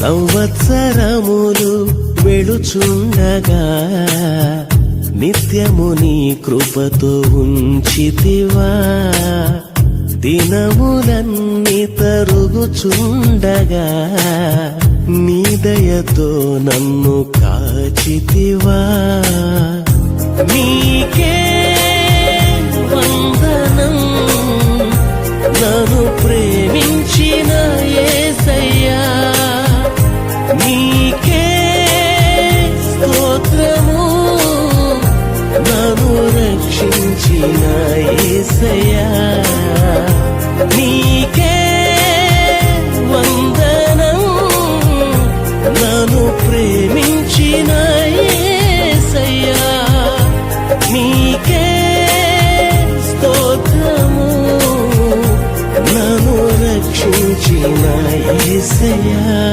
సంవత్సరములు వెళుచుండగా నిత్యము నీ కృపతో ఉంచితివా. దినములన్నీ తరుగుచుండగా నీ దయతో నన్ను కాచితివా. నీకే వందనం నన్ను ప్రేమించిన రక్షించిన ఏసయా నీకే వందనం. నన్ను ప్రేమించిన ఏసయా నీకే స్తోత్రము. నన్ను రక్షించిన ఏసయా